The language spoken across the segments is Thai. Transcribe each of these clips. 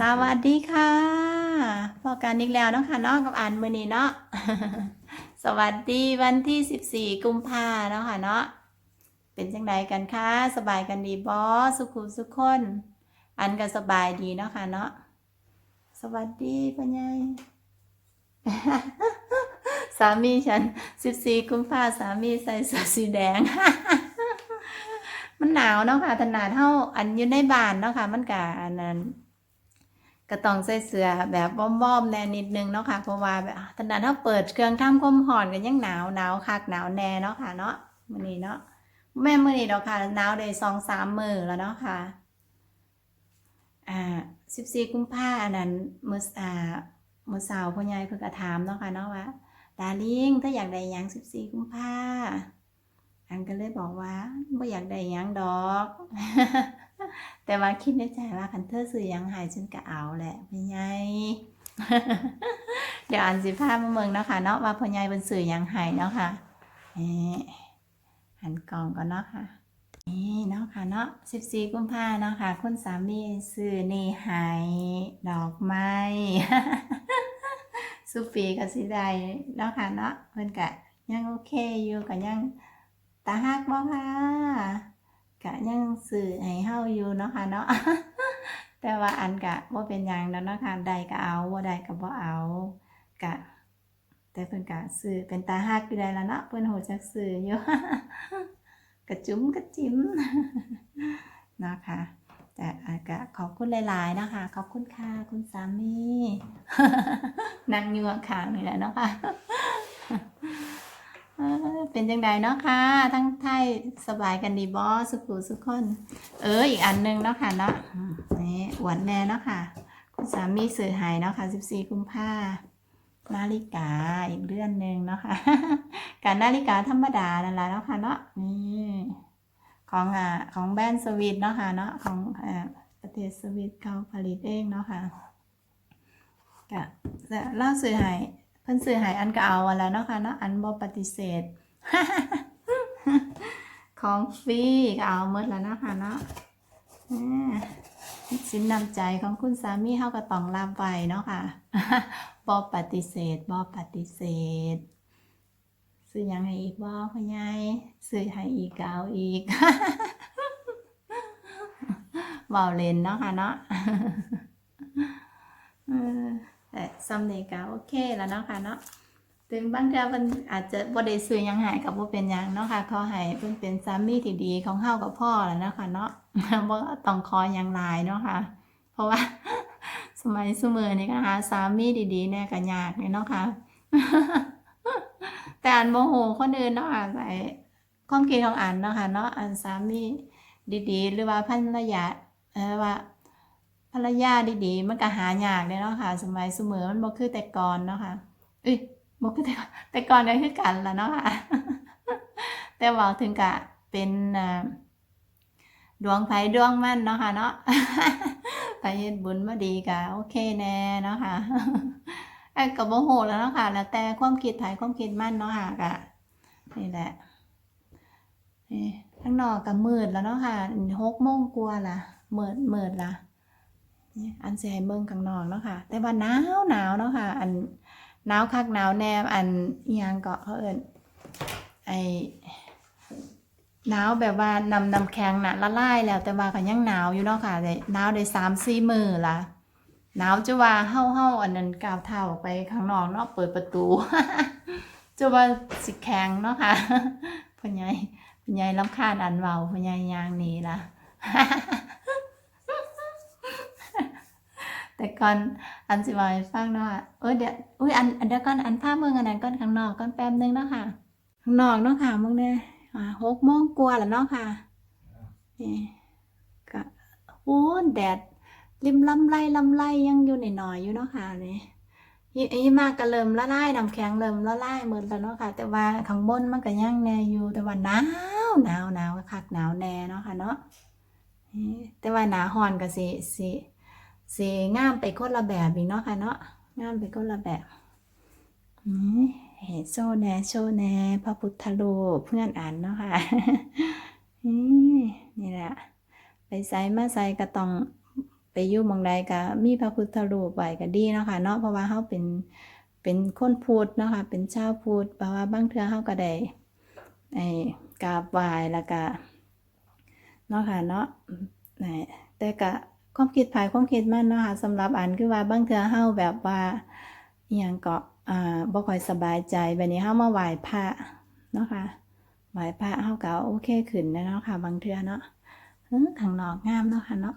สวัสดีค่ะพอกันอีกแล้วเนาะค่ะเนาะกับอ่านมือนี้เนาะสวัสดีวันที่ 14 กุมภาเนาะค่ะเนาะเป็นจังไดกันคะสบายกันดีบอสุขุมสุขคน อันก็สบายดีเนาะค่ะเนาะสวัสดีปัญญายสามีฉัน 14 กุมภาสามีใส่เสื้อสีแดงมันหนาวเนาะค่ะขนาดเท่าอันอยู่ในบ้านเนาะค่ะ มันกะอันนั้น ก็ต้องใส่เสื้อแบบบ้อมๆแน่นิดนึงเนาะค่ะเพราะว่าแบบขนาดถ้าเปิดเครื่องทำความร้อนก็ยังหนาวหนาวคักหนาวแน่เนาะค่ะเนาะมื้อนี้เนาะแม่มื้อนี้ดอกค่ะหนาวได้สองสามมื้อแล้วเนาะค่ะ อ่า14กุมภาอันนั้นมื้ออ่ามื้อเช้าพ่อใหญ่เพิ่นก็ถามเนาะค่ะเนาะว่าดาริ่งถ้าอยากได้หยัง14กุมภาอันก็เลยบอกว่าบ่อยากได้หยังดอก แต่ว่าคิดในใจว่าคันเธอซื้อยังหายฉันก็เอาแหละพ่อใหญ่เดี๋ยวอันสิพามาเมืองเนาะค่ะเนาะว่าพ่อใหญ่เป็นซื้อยังหายเนาะค่ะนี่หันกล่องก่อนเนาะค่ะนี่เนาะค่ะเนาะ14กุมภาเนาะค่ะ คุณสามีซื้อนี่หายดอกไม้สุปีกับสิได้เนาะค่ะเนาะเพิ่นก็ยังโอเคอยู่ก็ยังตาฮักบ่ค่ะ กะยังสื่อให้เฮาอยู่เนาะค่ะเนาะแต่ว่าอันกะบ่าเป็นหยังแล้วเนาะค่ะใดก็เอาบ่าใดก็บ่เอากะ แต่เพิ่นกะสื่อเป็นตาฮักอยู่ได้แล้วเนาะเพิ่นฮู้จักสื่ออยู่กระจุ้มกระจิ้มนะคะแต่อากะขอบคุณหลาย ๆ นะคะ ขอบคุณค่ะคุณสามีนั่งอยู่ข้างนี่แหละเนาะค่ะ เป็นจังใดเนาะค่ะ ทั้งไทยสบายกันดีบอสุขุสุขคน เอออีกอันหนึงเนาะค่ะเนาะนี่อวดแม่เนาะค่ะ คุณสามีสื่อหายเนาะค่ะ14กุมภานาฬิกาอีกเรือนหนึ่งเนาะค่ะ การนาฬิกาธรรมดานั่นแหละเนาะค่ะเนาะนี่ของอ่าของแบรนด์สวิตเนาะค่ะเนาะของอ่าประเทศสวิตเขาผลิตเองเนาะค่ะก็เล่าสื่อหาย เพิ่นซื้อหายอันก็เอาอันแล้วเนาะค่ะเนาะอันบ่ปฏิเสธ ของฟรีก็เอาหมดแล้วเนาะค่ะเนาะสินนำใจของคุณสามีเฮาก็ต้องรับไว้เนาะค่ะบ่ปฏิเสธบ่ปฏิเสธซื้อยังให้อีกบ่พ่อใหญ่ซื้อให้อีกก็เอาอีกเว้าเล่นเนาะค่ะเนาะ ซัมเนก็โอเคแล้วเนาะค่ะเนาะถึงบางเทื่อมันอาจจะบ่ได้ซื้อยังให้กับบ่เป็นยังเนาะค่ะขอให้เพิ่นเป็นสามีที่ดีของเฮากับพ่อแล้วเนาะค่ะเนาะบ่ต้องขอยังหลายเนาะค่ะ เพราะว่า สมัยซุมื้อนี้ก็หาสามีดีๆแน่ก็ยากเลยเนาะค่ะ แต่อันบ่ฮู้คนอื่นเนาะค่ะใส่ความคิดของอันเนาะค่ะเนาะอันสามีดีๆ หรือว่าภรรยาเออว่า ภรรยาดีๆ มันก็หายากเลยเนาะค่ะ สมัยเสมอมันบ่คือแต่ก่อนเนาะค่ะเอ้ยบ่คือแต่แต่ก่อนก็คือกันละเนาะค่ะ แต่ว่าถึงกะเป็นดวงไผดวงมันเนาะค่ะเนาะไปเฮ็ดบุญมาดีก็โอเคแน่เนาะค่ะไอ้ก็บ่ฮู้แล้วเนาะค่ะ แล้วแต่ความคิดไผความคิดมันเนาะค่ะก็นี่แหละนี่ข้างนอกก็มืดแล้วเนาะค่ะ6โมงกว่าล่ะมืดมืดล่ะ นี่อันสิให้เบิ่งข้างนอกเนาะค่ะ แต่ว่าหนาวหนาวเนาะค่ะ อันหนาวคักหนาวแนมอันยังเก็เขาเอิ้นไอหนาวแบบว่านำนำแข็งน่ะละลายแล้วแต่ว่าก็ยังหนาวอยู่เนาะค่ะได้หนาวได้3-4มื้อละหนาวจะว่าเฮาเฮาอันนั้นกาวเท้าไปข้างนอกเนาะเปิดประตูจะว่าสิแข็งเนาะค่ะพ่อใหญ่พ่อใหญ่รำคาญอันเว้าพ่อใหญ่ยางหนี้ล่ะ แต่ก่อนอันสิบอยฟังเนาะค่ะเออเดี๋ยวอุ้ยอันอันเดี๋ยวก่อนอันภาพเมืองอันนั้นก่อนข้างนอกก่อนแป๊บนึงเนาะค่ะข้างนอกเนาะค่ะมึงเนี่ยหกโมงกว่าแล้วเนาะค่ะนี่ก็โอ้แดดริมลำไรลำไรยังอยู่หน่อยๆอยู่เนาะค่ะนี่ยี่ยี่มากก็เริ่มละลายน้ำแข็งเริ่มละลายหมดแล้วเนาะค่ะ แต่ว่าข้างบนมันก็ยังแน่อยู่แต่ว่าหนาวหนาวหนาวคักหนาวแน่เนาะค่ะเนาะแต่ว่าหนาฮ้อนก็สิสิ สีงามไปคนละแบบอีกเนาะค่ะเนาะงามไปคนละแบบอืมเฮโซแนโชแนพระพุทธรูปเพื่อนอ่านเนาะค่ะนี่แหละไปใส่มาใส่ก็ต้องไปอยู่มองใดก็มีพระพุทธรูปไว้ก็ดีเนาะค่ะเนาะเพราะว่าเฮาเป็นเป็นคนพุทธเนาะค่ะเป็นชาวพุทธเพราะว่าบางเทือเฮาก็ได้ไอ้กราบไหว้แล้วก็เนาะค่ะเนาะแต่ก็ ความคิดภายความคิดมันเนาะค่ะสำหรับอันคือว่าบางเทื่อเฮาแบบว่าอิหยังก็อ่าบ่ค่อยสบายใจแบัดนี้เฮามาไหว้พระเนาะค่ะไหว้พระเฮาก็โอเคขึ้นนะเนาะค่ะ บางเทื่อเนาะเออข้างนอกงามเนาะค่ะเนาะ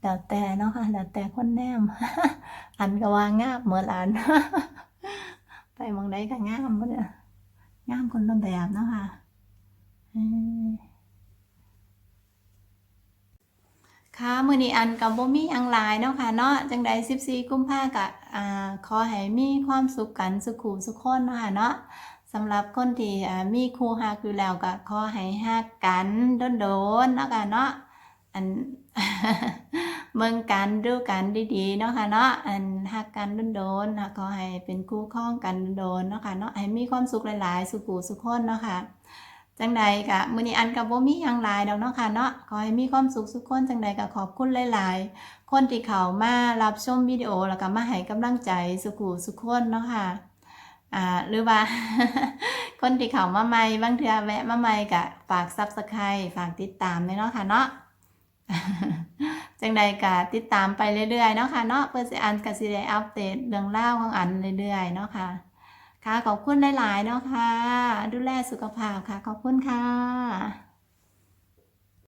แล้วแต่เนาะค่ะแล้วแต่คนแนม อันก็ว่างามเหมือนอัน ไปมองใดก็งามหมดอะงามคนละแบบเนาะค่ะเออ ค่ะมื้อนี้อันก็บ่มีหยังหลายเนาะค่ะเนาะจังใด14 กุมภาก็อ่าขอให้มีความสุขกันสุขุสุขคนเนาะค่ะเนาะสำหรับคนที่อ่ามีคู่ฮักอยู่แล้วก็ขอให้ฮักกันโดนๆเนาะค่ะเนาะอันเบิ่งกันดูกันดีๆเนาะค่ะเนาะอันฮักกันโดนๆนะขอให้เป็นคู่ครองกันโดนเนาะค่ะเนาะให้มีความสุขหลายๆ สุขูสุขคนเนาะค่ะ จังใดก็มื้อนี้อันก็บ่มีหยังหลายดอกเนาะค่ะเนาะขอให้มีความสุขสุขคนจังใดก็ขอบคุณหลายๆ คนที่เข้ามารับชมวิดีโอแล้วก็มาให้กำลังใจสุขูสุขคนเนาะค่ะอ่าหรือว่า คนที่เข้ามาใหม่บางเทื่อแวะมาใหม่ก็ฝาก Subscribe ฝากติดตามด้วยเนาะค่ะเนาะจังใดก็ติดตามไปเรื่อยๆเนาะค่ะเนาะเพื่อสิอันก็สิได้อัปเดตเรื่องราวของอันเรื่อยๆเนาะค่ะ ค่ะขอบคุณหลายๆเนาะค่ะ ดูแลสุขภาพค่ะ ขอบคุณค่ะ